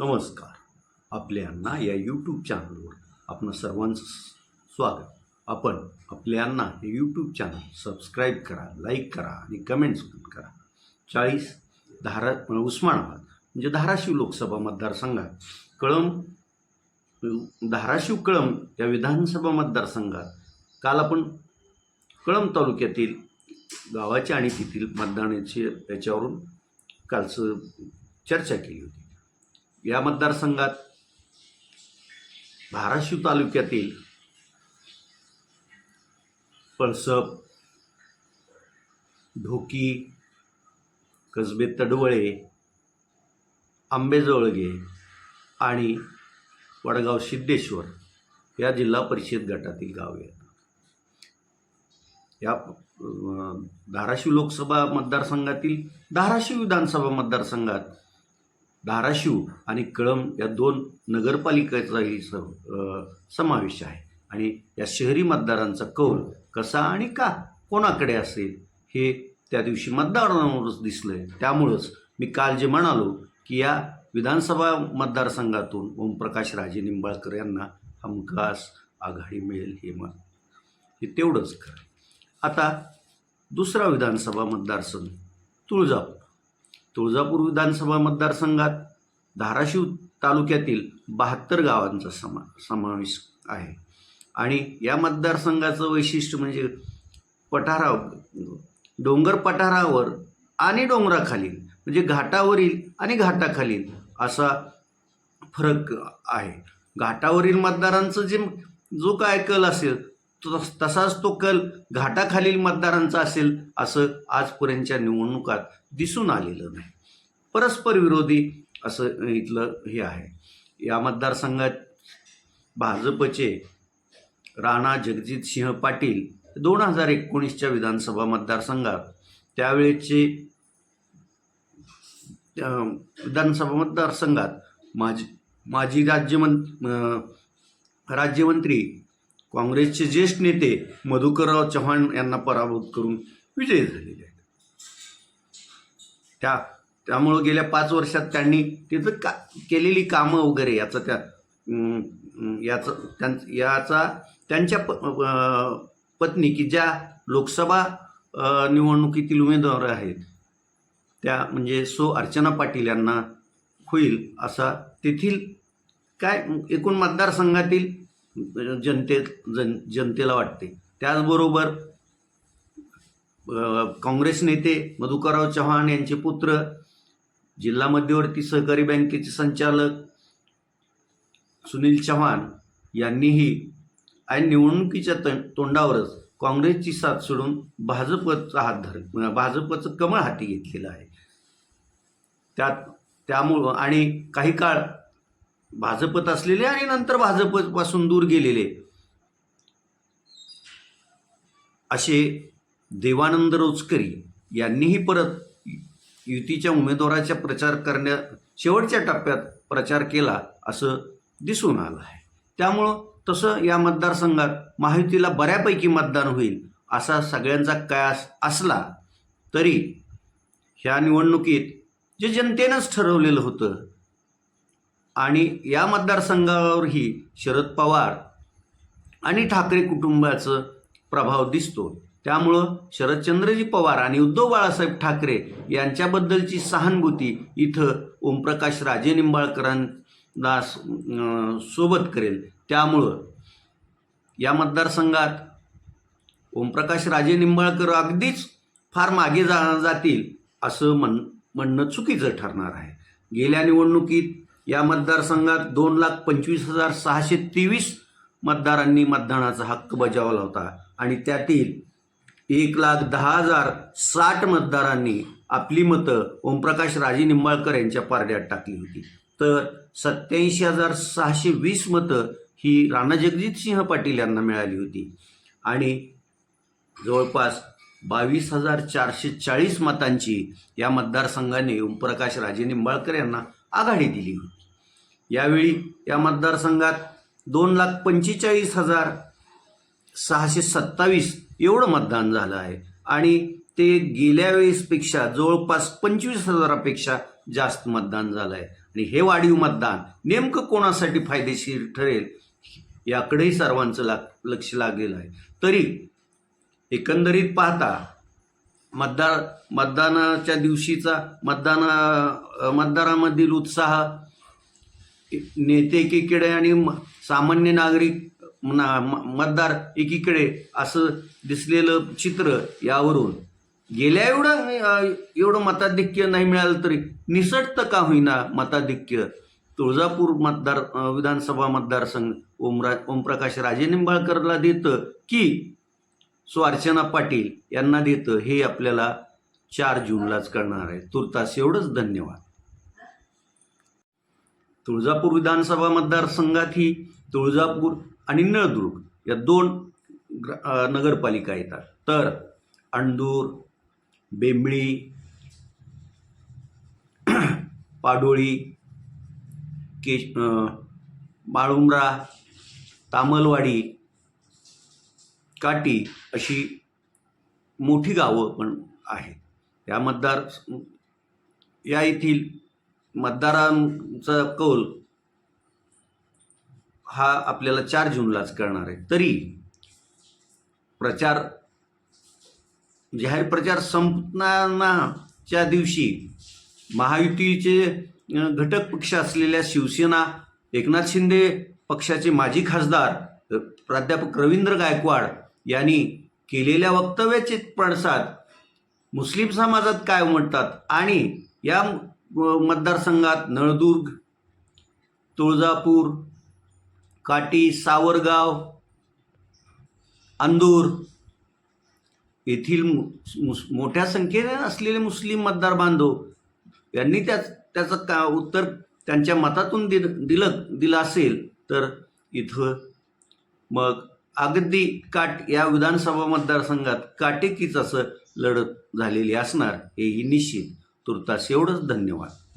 नमस्कार. आपल्यांना या यूट्यूब चॅनलवर आपण सर्वांचं स्वागत. आपण आपल्यांना हे यूट्यूब चॅनल सबस्क्राईब करा लाईक करा आणि कमेंट्स पण करा. चाळीस धारा उस्मानाबाद म्हणजे धाराशिव लोकसभा मतदारसंघात कळंब धाराशिव कळंब या विधानसभा मतदारसंघात काल आपण कळंब तालुक्यातील गावाच्या आणि तेथील मतदानाचे याच्यावरून कालचं चर्चा केली होती. या मतदारसंघात धाराशिव तालुक्यातील पळसप ढोकी कसबे तडवळे आंबेजवळगे आणि वडगाव सिद्धेश्वर या जिल्हा परिषद गटातील गावे आहेत. या धाराशिव लोकसभा मतदारसंघातील धाराशिव विधानसभा मतदारसंघात धाराशिव आणि कळंब या दोन नगरपालिकेचाही स समावेश आहे. आणि या शहरी मतदारांचा कौल कसा आणि का कोणाकडे असेल हे त्या दिवशी मतदारांवरच दिसलं आहे त्यामुळंच मी काल जे म्हणालो की या विधानसभा मतदारसंघातून ओमप्रकाश राजे निंबाळकर यांना हमखास आघाडी मिळेल हे मत. हे तेवढंच खरं आता दुसरा विधानसभा मतदारसंघ तुळजापूर. तुळजापूर विधानसभा मतदारसंघात धाराशिव तालुक्यातील बहात्तर गावांचा समा समावेश आहे. आणि या मतदारसंघाचं वैशिष्ट्य म्हणजे पठाराव डोंगर पठारावर आणि डोंगराखालील म्हणजे घाटावरील आणि घाटाखालील असा फरक आहे. घाटावरील मतदारांचं जे जो काय कल असेल तसाच तो कल घाटाखालील मतदारांचा असेल असं आजपर्यंतच्या निवडणुकात दिसून आलेलं नाही. परस्पर विरोधी असं इथलं हे आहे. या मतदारसंघात भाजपचे राणा जगजित सिंह पाटील दोन हजार एकोणीसच्या विधानसभा मतदारसंघात त्यावेळेचे विधानसभा मतदारसंघात माजी माजी राज्यमं राज्यमंत्री काँग्रेसचे ज्येष्ठ नेते मधुकरराव चव्हाण यांना पराभूत करून विजयी झालेले आहेत. त्या त्यामुळं गेल्या पाच वर्षात त्यांनी तिथं का केलेली कामं वगैरे याचं त्या याचं त्यां याचा त्यांच्या प पत्नी की ज्या लोकसभा निवडणुकीतील उमेदवार आहेत त्या म्हणजे सो अर्चना पाटील यांना होईल असा तेथील काय एकूण मतदारसंघातील म्हणजे जनते जन जनतेला वाटते. त्याचबरोबर काँग्रेस नेते मधुकरराव चव्हाण यांचे पुत्र जिल्हा मध्यवर्ती सहकारी बँकेचे संचालक सुनील चव्हाण यांनीही आणि निवडणुकीच्या तोंडावरच काँग्रेसची साथ सोडून भाजपचा हात धर भाजपचं कमळ हाती घेतलेलं आहे. त्यात त्यामुळं आणि काही काळ भाजपत असलेले आणि नंतर भाजपपासून दूर गेलेले. असे देवानंद रोचकरी यांनीही परत युतीच्या उमेदवाराच्या प्रचार करण्या शेवटच्या टप्प्यात प्रचार केला असं दिसून आलं आहे. त्यामुळं तसं या मतदारसंघात महायुतीला बऱ्यापैकी मतदान होईल असा सगळ्यांचा कयास असला तरी ह्या निवडणुकीत जे जनतेनंच ठरवलेलं होतं आणि या मतदारसंघावरही शरद पवार आणि ठाकरे कुटुंबाचं प्रभाव दिसतो. त्यामुळं शरदचंद्रजी पवार आणि उद्धव बाळासाहेब ठाकरे यांच्याबद्दलची सहानुभूती इथं ओमप्रकाश राजे निंबाळकरांना सोबत करेल. त्यामुळं या मतदारसंघात ओमप्रकाश राजे निंबाळकर अगदीच फार मागे जा जातील असं म्हण म्हणणं चुकीचं ठरणार आहे. गेल्या निवडणुकीत या मतदारसंघात दोन लाख पंचवीस हजार सहाशे तेवीस मतदारांनी मतदानाचा हक्क बजावला होता. आणि त्यातील एक लाख दहा हजार साठ मतदारांनी आपली मतं ओमप्रकाश राजे निंबाळकर यांच्या पारड्यात टाकली होती. तर सत्याऐंशी हजार सहाशे वीस मतं ही राणा जगजितसिंह पाटील यांना मिळाली होती. आणि जवळपास बावीस हजार चारशे चाळीस मतांची या मतदारसंघाने ओमप्रकाश राजे निंबाळकर यांना आघाडी दिली होती. यावेळी या मतदारसंघात दोन लाख पंचेचाळीस हजार सहाशे सत्तावीस एवढं मतदान झालं आहे. आणि ते गेल्या वेळेसपेक्षा जवळपास पंचवीस हजारापेक्षा जास्त मतदान झालं आहे. आणि हे वाढीव मतदान नेमकं कोणासाठी फायदेशीर ठरेल याकडेही सर्वांचं ला लक्ष लागलेलं आहे. तरी एकंदरीत पाहता मतदार मतदानाच्या दिवशीचा मतदान मतदारामधील उत्साह नेते एकीकडे आणि म- सामान्य नागरिक ना- म- मतदार एकीकडे असं दिसलेलं चित्र यावरून. गेल्या एवढं एवढं मताधिक्य नाही मिळालं तरी निसटतं का होईना मताधिक्य? तुळजापूर मतदार विधानसभा मतदारसंघ ओमरा ओमप्रकाश राजे निंबाळकरला देतं की सो पाटील यांना देतं हे आपल्याला चार जूनलाच कळणार आहे. तुर्तास एवढंच धन्यवाद. तुळजापूर विधानसभा मतदारसंघातही तुळजापूर आणि नळदुर्ग या दोन ग्र- नगरपालिका येतात. तर अंडूर बेंबळी पाडोळी केश अ, बाळुंब्रा तामलवाडी काटी अशी मोठी गावं पण आहेत. या मतदार या येथील मतदारांचा कौल हा आपल्याला चार जूनलाच करणार आहे. तरी प्रचार जाहीर प्रचार संपण्याच्या दिवशी महायुतीचे घटक पक्ष असलेल्या शिवसेना एकनाथ शिंदे पक्षाचे माजी खासदार प्राध्यापक रवींद्र गायकवाड यांनी केलेल्या वक्तव्याचे पडसाद मुस्लिम समाजात काय म्हणतात आणि या मतदारसंघात नळदुर्ग तुळजापूर काटी सावरगाव अंदूर येथील मु- मोठ्या संख्येने असलेले मुस्लिम मतदार बांधव यांनी त्या त्याचं का उत्तर त्यांच्या मतातून दिल दिलं दिलं असेल तर इथं मग अगदी काट या विधानसभा मतदारसंघात काटेकीच असं लढत झालेली असणार हेही निश्चित. तुर्तास एवढंच धन्यवाद.